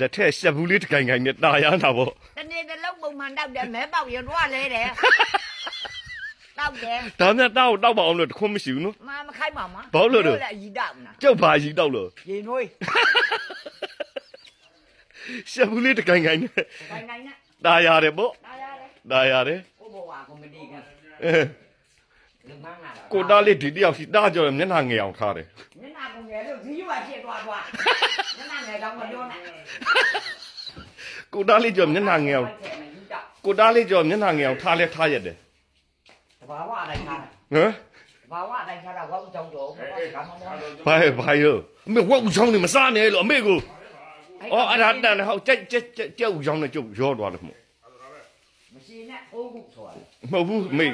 လက်ထက်ရှက်ဘူးလေးတစ်ခိုင်ခိုင်နဲ့တာရမ်းတာပေါ့တနေ့တစ်လုံးပုံမှန်တောက်တယ်မဲပေါက်ရင်တော့လဲတယ်တောက်တယ်ဒါမှတောက်တောက်ပါအောင်လို့တခွန်းမရှိဘူးနော်မမခိုင်းပါမဘာလို့လဲလည်းအည်တောက်နာကျုပ်ပါရီတောက်လို့ရေနွေးရှက်ဘူးလေးတစ်ခိုင်ခိုင်နဲ့ခိုင်းနိုင်နဲ့တာရတယ်ပေါ့တားရတယ်တာရတယ်ဘိုးဘွားကောမဒီကအဲလူမန်းလာတာ ကိုတားလေးဒီတယောက်စီတားကြော်မျက်နှာငယ်အောင်ထားတယ်မျက်နှာကုန်ငယ်လို့ဒီရွာဖြစ်သွားသွားမျက်နှာငယ်တော့မပြောနဲ့ကိုတားလေးကြော်မျက်နှာငယ်အောင်ယူတောက်ကိုတားလေးကြော်မျက်နှာငယ်အောင်ထားလဲထားရတယ်တဘာဝအတိုင်းထားတာဟမ်ဘာဝအတိုင်းထားတာဝတ်ကြောင်းတော့ဘာကမှမဟုတ်ဘာဘာရောအမေဝက်ဦးချောင်းနေမစားနဲ့လို့အမေကိုအော်အဲ့ဒါတန်ဟောက်ကြက်ကြက်ကြက်ကြက်ဦးချောင်းနဲ့ကျုပ်ရောသွားတယ်မို့မရှိနဲ့အိုးခုဆိုတာမဟုတ်ဘူးအမေ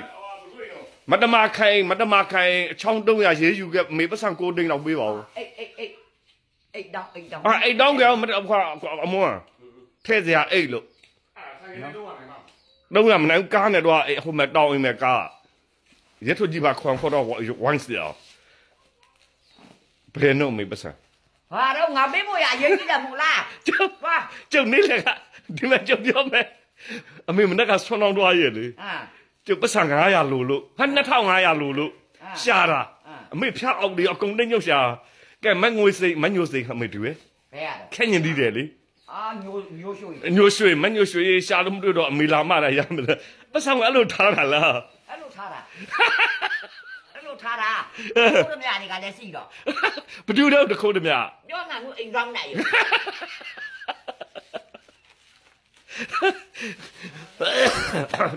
မတမခိုင်မတမခိုင်အချောင်း300ရေးယူခဲ့အမေပတ်စံ6တိန်းလောက်ပေးပါဦးအိတ်အိတ်အိတ်အိတ်တောင်းအိတ်တောင်းအာအိတ်တောင်းကြောင်မတခွာအမွန်းထဲစရာအိတ်လို့တော့ရမနိုင်ကားနဲ့တော့အဲ့ဟိုမှာတောင်းအိမ်မှာကားရထကြည့်ပါခွန်ခေါ်တော့ဝိုင်းစရာဘယ်နော်မေပတ်စံဟာတော့ငါပေးဖို့ရအရေးကြီးတယ်မို့လားကျုပ်ဟာကျုပ်နေလေကဒီမှာကျုပ်ပြောမယ်အမေမနေ့ကဆွမ်းအောင်တော့ရလေအာ ကျုပ်ပတ်စံ900လိုလို့ဟာ2500လိုလို့အာရှာတာအာအမေဖျောက်အောက်ဒီအကုန်တိတ်ညုတ်ရှာကဲမငွေစိတ်မညိုစိတ်အမေတူရဲ့ဘယ်ရလဲခဲညင်ဒီတယ်လေအာညိုညိုရွှေညိုရွှေမညိုရွှေရှာလို့မတွေ့တော့အမေလာမလာရမလားပတ်စံကအဲ့လိုထားတာလားအဲ့လိုထားတာအဲ့လိုထားတာဘုရားမြတ်တွေကလည်းစီတော့ဘဒူတော့တခုတည်းမြပြောငါကအိမ်ကောင်းနိုင်ရ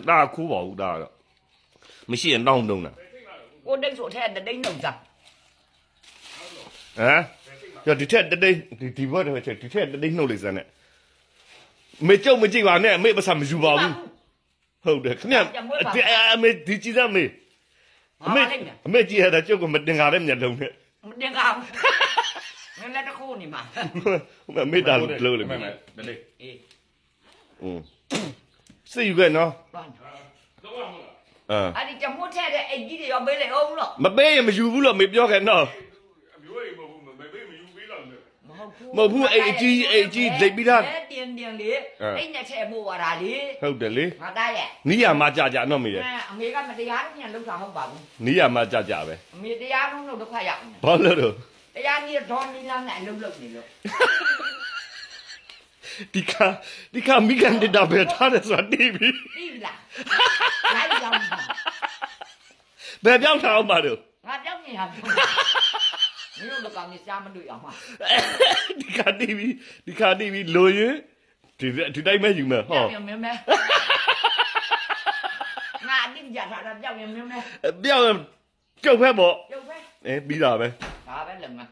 ဒါခိုးပါဘူးဒါကတော့မရှိရင်တောင်းတုံးတာကိုတိတ်ဆိုအထက်တတိတ်နှုတ်စားဟမ်ကြောဒီထက်တတိတ်ဒီဒီဘက်တစ်ချက်ဒီထက်တတိတ်နှုတ်လိုက်စမ်းနဲ့မေကြုံမကြည့်ပါနဲ့မေပစာမယူပါဘူးဟုတ်တယ်ခင်ဗျအမေဒီကြည့်စမ်းမေအမေအမေကြည့်ရတာကြုတ်ကမတင်ကားတဲ့မျက်လုံးနဲ့မတင်ကားမင်းလည်းတခုနေမှာမေတာလို့လေမေမေတလေးအေးอืม စိတ်ယူခဲ့နော်အာအဲ့ဒီတမိုးထက်တဲ့အိတ်ကြီးတွေရောပေးလေအောင်လို့မပေးရင်မယူဘူးလို့မေပြောခဲ့နော်မဟုတ်ဘူးအိတ်ကြီးအိတ်ကြီးလိပ်ပြီးသားတင်းတင်းလေးအိတ်နဲ့ထဲမို့ဝါတာလေဟုတ်တယ်လေမတားရဲ့နီးရမကြကြနော်မေရဲ့အမေကမတရားတဲ့ပြန်လောက်တာဟုတ်ပါဘူးနီးရမကြကြပဲအမေတရားလုံးလို့တစ်ခါရအောင်ဘာလို့တော့တရားကြီးဒေါ်နီလာနဲ့အလုံးလုံးနေလို့ ဒီခါဒီခါမိကန်တတာပဲထားတယ်ဆိုတာတီးပြီပြီးလားလိုက်ရောက်မှာဘယ်ပြောင်းထားအောင်ပါတော့ငါပြောင်းနေတာပြောမင်းတို့ကောင်ကြီးရှားမတွေ့အောင်ပါဒီခါတီးပြီဒီခါတီးပြီလိုရင်ဒီဒီတိုင်းမဲ့ယူမယ်ဟောပြောင်းရင်မင်းမဲငါအတင်းကြတာပြောင်းရင်မင်းမဲပြောင်းရင်ကျုပ်ဖက်ပေါ့ရုပ်ပဲအဲပြီးတာပဲဒါပဲလုံငါ